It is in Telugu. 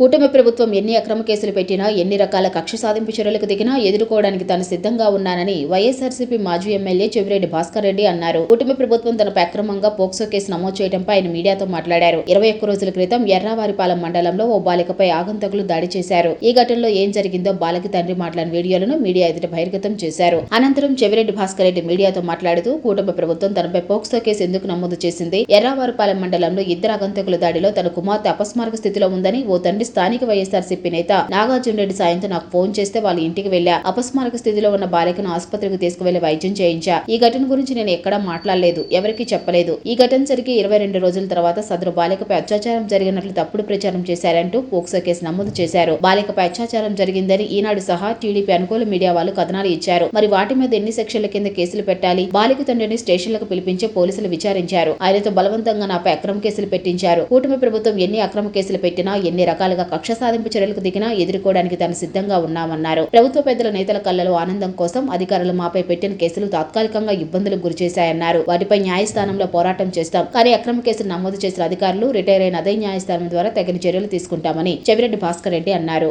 కూటమి ప్రభుత్వం ఎన్ని అక్రమ కేసులు పెట్టినా ఎన్ని రకాల కక్ష సాధింపు చర్యలకు దిగినా ఎదుర్కోవడానికి తాను సిద్ధంగా ఉన్నానని వైఎస్ఆర్సీపీ మాజీ ఎమ్మెల్యే చెవిరెడ్డి భాస్కర్ రెడ్డి అన్నారు. కూటమి ప్రభుత్వం తనపై అక్రమంగా పోక్సో కేసు నమోదు చేయడంపై ఆయన మీడియాతో మాట్లాడారు. ఇరవై ఒక్క రోజుల క్రితం ఎర్రావారిపాలెం మండలంలో ఓ బాలికపై ఆగంతకులు దాడి చేశారు. ఈ ఘటనలో ఏం జరిగిందో బాలిక తండ్రి మాట్లాడిన వీడియోలను మీడియా ఎదుట బహిర్గతం చేశారు. అనంతరం చెవిరెడ్డి భాస్కర్ రెడ్డి మీడియాతో మాట్లాడుతూ కూటమి ప్రభుత్వం తనపై పోక్సో కేసు ఎందుకు నమోదు చేసింది? ఎర్రావారిపాలెం మండలంలో ఇద్దరు ఆగంతకుల దాడిలో తన కుమార్తె అపస్మారక స్థితిలో ఉందని ఓ తండ్రి స్థానిక వైఎస్ఆర్సీపీ నేత నాగార్జున రెడ్డి సాయంతో నాకు ఫోన్ చేస్తే వాళ్ళ ఇంటికి వెళ్ళా అపస్మారక స్థితిలో ఉన్న బాలికను ఆసుపత్రికి తీసుకువెళ్ళి వైద్యం చేయించా. ఈ ఘటన గురించి నేను ఎక్కడా మాట్లాడలేదు ఎవరికీ చెప్పలేదు. ఈ ఘటన జరిగి ఇరవై రెండు రోజుల తర్వాత సదరు బాలికపై అత్యాచారం జరిగినట్లు తప్పుడు ప్రచారం చేశారంటూ పోక్సో కేసు నమోదు చేశారు. బాలికపై అత్యాచారం జరిగిందని ఈనాడు సహా టీడీపీ అనుకూల మీడియా వాళ్ళు కథనాలు ఇచ్చారు. మరి వాటి మీద ఎన్ని సెక్షన్ల కింద కేసులు పెట్టాలి? బాలిక తండ్రిని స్టేషన్లకు పిలిపించి పోలీసులు విచారించారు. ఆయనతో బలవంతంగా నాపై అక్రమ కేసులు పెట్టించారు. కూటమి ప్రభుత్వం ఎన్ని అక్రమ కేసులు పెట్టినా ఎన్ని రకాలుగా కక్ష సాధింపు చర్యలకు దిగినా ఎదుర్కోవడానికి తాను సిద్ధంగా ఉన్నామన్నారు. ప్రభుత్వ పెద్దల నేతల కళ్ళలో ఆనందం కోసం అధికారులు మాపై పెట్టిన కేసులు తాత్కాలికంగా ఇబ్బందులకు గురిచేశాయన్నారు వాటిపై న్యాయస్థానంలో పోరాటం చేస్తాం. కానీ అక్రమ కేసులు నమోదు చేసిన అధికారులు రిటైర్ అయిన అదే న్యాయస్థానం ద్వారా తగిన చర్యలు తీసుకుంటామని చెవిరెడ్డి భాస్కర్ రెడ్డి అన్నారు.